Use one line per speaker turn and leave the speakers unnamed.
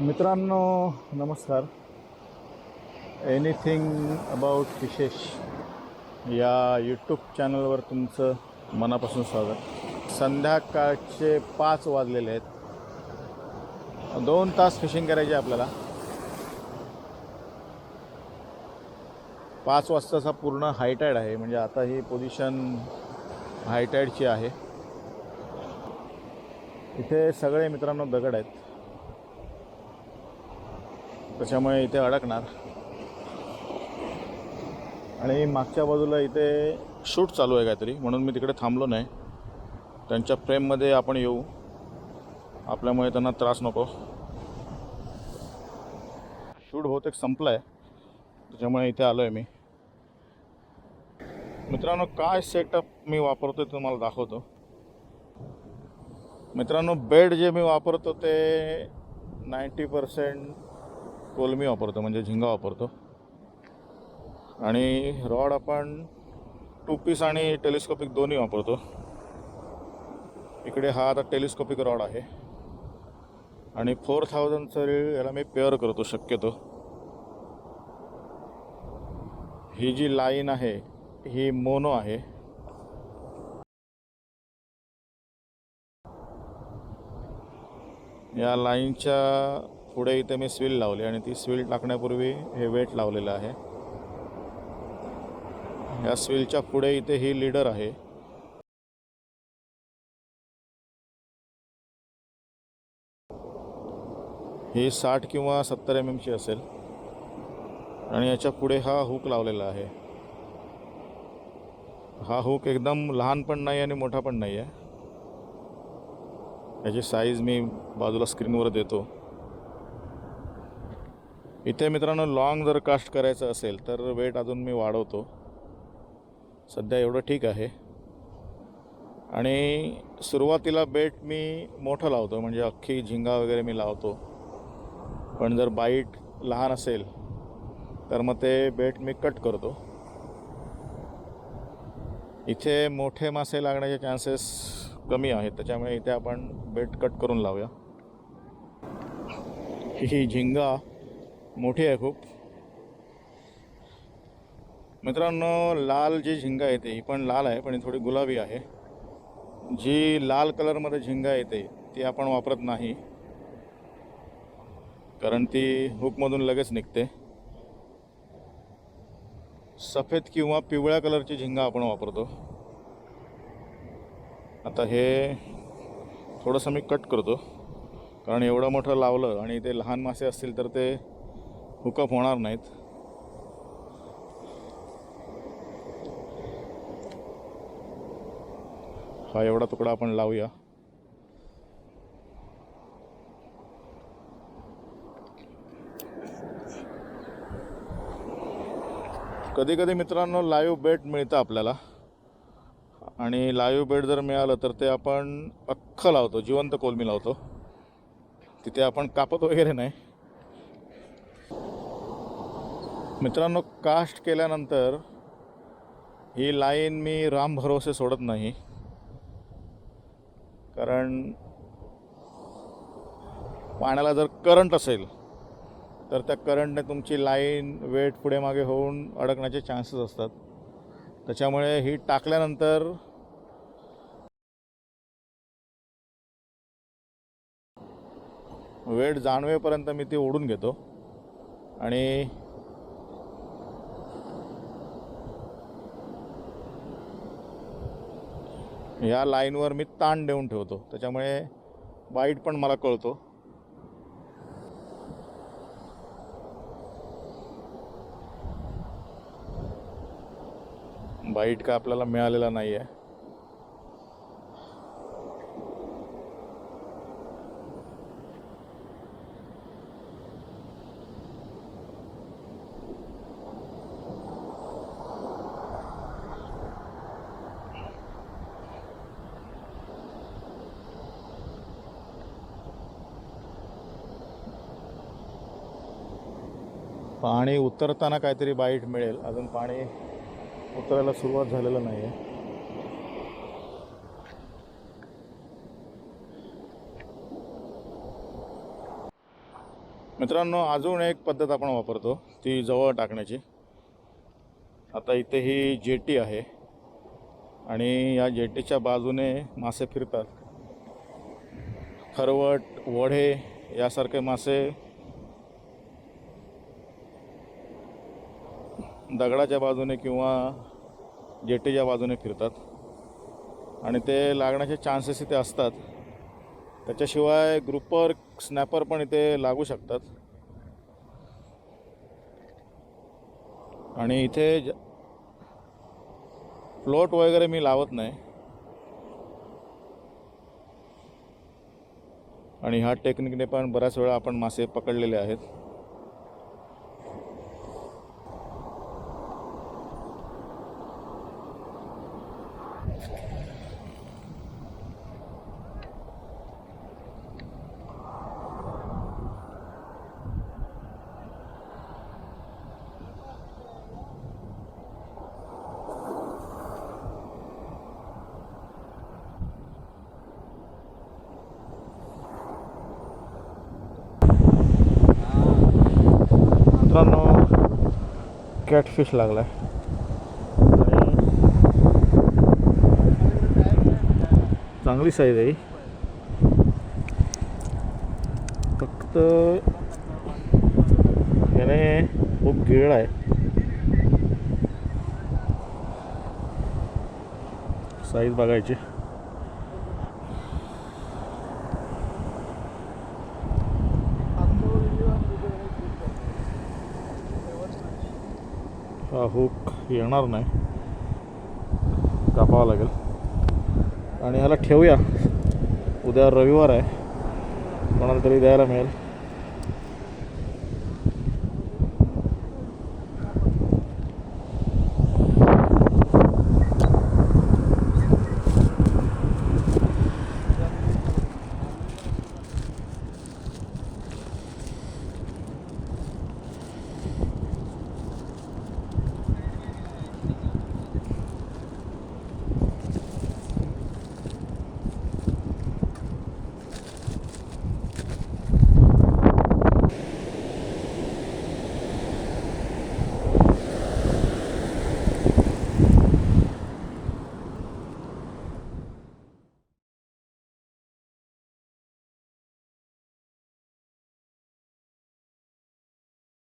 मित्रांनो नमस्कार. Anything about विशेष या यूट्यूब चॅनलवर तुमचं मनापासून स्वागत. संध्याकाळचे पाच वाजलेले आहेत. दोन तास फिशिंग करायची आहे आपल्याला. पाच वाजताचा पूर्ण हायटाईड आहे. म्हणजे आता ही पोझिशन हायटाईडची आहे. इथे सगळे मित्रांनो दगड आहेत. त्याच्यामुळे इथे अडकणार. आणि मागच्या बाजूला इथे शूट चालू आहे काहीतरी म्हणून मी तिकडे थांबलो नाही. त्यांच्या फ्रेममध्ये आपण येऊ. आपल्यामुळे त्यांना त्रास नको. शूट बहुतेक संपलं आहे त्याच्यामुळे इथे आलो आहे मी. मित्रांनो काय सेटअप मी वापरतो ते तुम्हाला दाखवतो. मित्रांनो बेड जे मी वापरतो ते नाईंटी पर्सेंट कोलमी वापरतो म्हणजे झिंगा वापरतो. आणि रॉड आपण टू पीस आणि टेलिस्कोपिक दोन्ही वापरतो. इकडे हा आता टेलिस्कोपिक रॉड आहे. आणि फोर थाउजंडचं रीळ याला मी पेअर करतो शक्यतो. ही जी लाईन आहे ही मोनो आहे. या लाईनच्या पुढे इथे मी स्विल लावली आणि ती स्विल टाकण्यापूर्वी हे वेट लावलेलं आहे. या स्विलच्या पुढे इथे ही लीडर आहे. ही साठ किंवा सत्तर एम एमची असेल. आणि याच्यापुढे हा हुक लावलेला आहे. हा हुक एकदम लहान पण नाही आणि मोठा पण नाही आहे. याची साईज मी बाजूला स्क्रीनवर देतो. इथे मित्रांनो लॉंग जर कास्ट करायचं असेल तर वेट अजून मी वाढवतो. सध्या एवढं ठीक आहे. आणि सुरुवातीला बेट मी मोठं लावतो म्हणजे अख्खी झिंगा वगैरे मी लावतो. पण जर बाईट लहान असेल तर मग ते बेट मी कट करतो. इथे मोठे मासे लागण्याचे चान्सेस कमी आहेत त्याच्यामुळे इथे आपण बेट कट करून लावूया. ही झिंगा मोठी आहे खूप. मित्रांनो लाल जी झिंगा येते ही पण लाल आहे पण ही थोडी गुलाबी आहे. जी लाल कलरमध्ये झिंगा येते ती आपण वापरत नाही. कारण ती हुकमधून लगेच निघते. सफेद किंवा पिवळ्या कलरची झिंगा आपण वापरतो. आता हे थोडंसं मी कट करतो. कारण एवढं मोठं लावलं आणि ते लहान मासे असतील तर ते हुकअप होणार नाहीत. हा एवढा तुकडा आपण लावूया. कधी कधी मित्रांनो लाईव्ह बेट मिळतं आपल्याला. आणि लाईव्ह बेट जर मिळालं तर ते आपण अख्खं लावतो जिवंत कोलमी लावतो. तिथे आपण कापत वगैरे नाही. मित्रांनो कास्ट केल्यानंतर ही लाईन मी राम भरोसे सोडत नाही. कारण पाण्याला जर करंट असेल तर त्या करंटने तुमची लाईन वेट पुढे मागे होऊन अडकण्याचे चान्सेस असतात. त्याच्यामुळे ही टाकल्यानंतर वेट जाणवेपर्यंत मी ती ओढून घेतो. आणि या लाईनवर मी ताण देऊन ठेवतो. त्याच्यामुळे वाईट पण मला कळतो. बाईट का आपल्याला मिळालेला नाही आहे पाणी उतरताना काहीतरी बाईट मिळेल. अजून पाणी उतरायला सुरुवात झालेलं नाही आहे मित्रांनो अजून एक पद्धत आपण वापरतो ती जवळ टाकण्याची. आता इथे ही जेटी आहे आणि या जेटीच्या बाजूने मासे फिरतात. खरवट वढे यासारखे मासे दगडाच्या बाजूने किंवा जेटीच्या बाजूने फिरतात. आणि ते लागण्याचे चान्सेस इथे असतात. त्याच्याशिवाय ग्रुपर स्नॅपर पण इथे लागू शकतात. आणि इथे ज- फ्लोट वगैरे मी लावत नाही. आणि ह्या टेक्निकने पण बऱ्याच वेळा आपण मासे पकडलेले आहेत. कॅटफिश लागलाय चांगली साईज आहे फक्त याने खूप गिळ आहे. साईज बघायची. हा हुक येणार नाही. कापावा लागेल. आणि ह्याला ठेवूया. उद्या रविवार आहे. कोणाला तरी द्यायला मिळेल.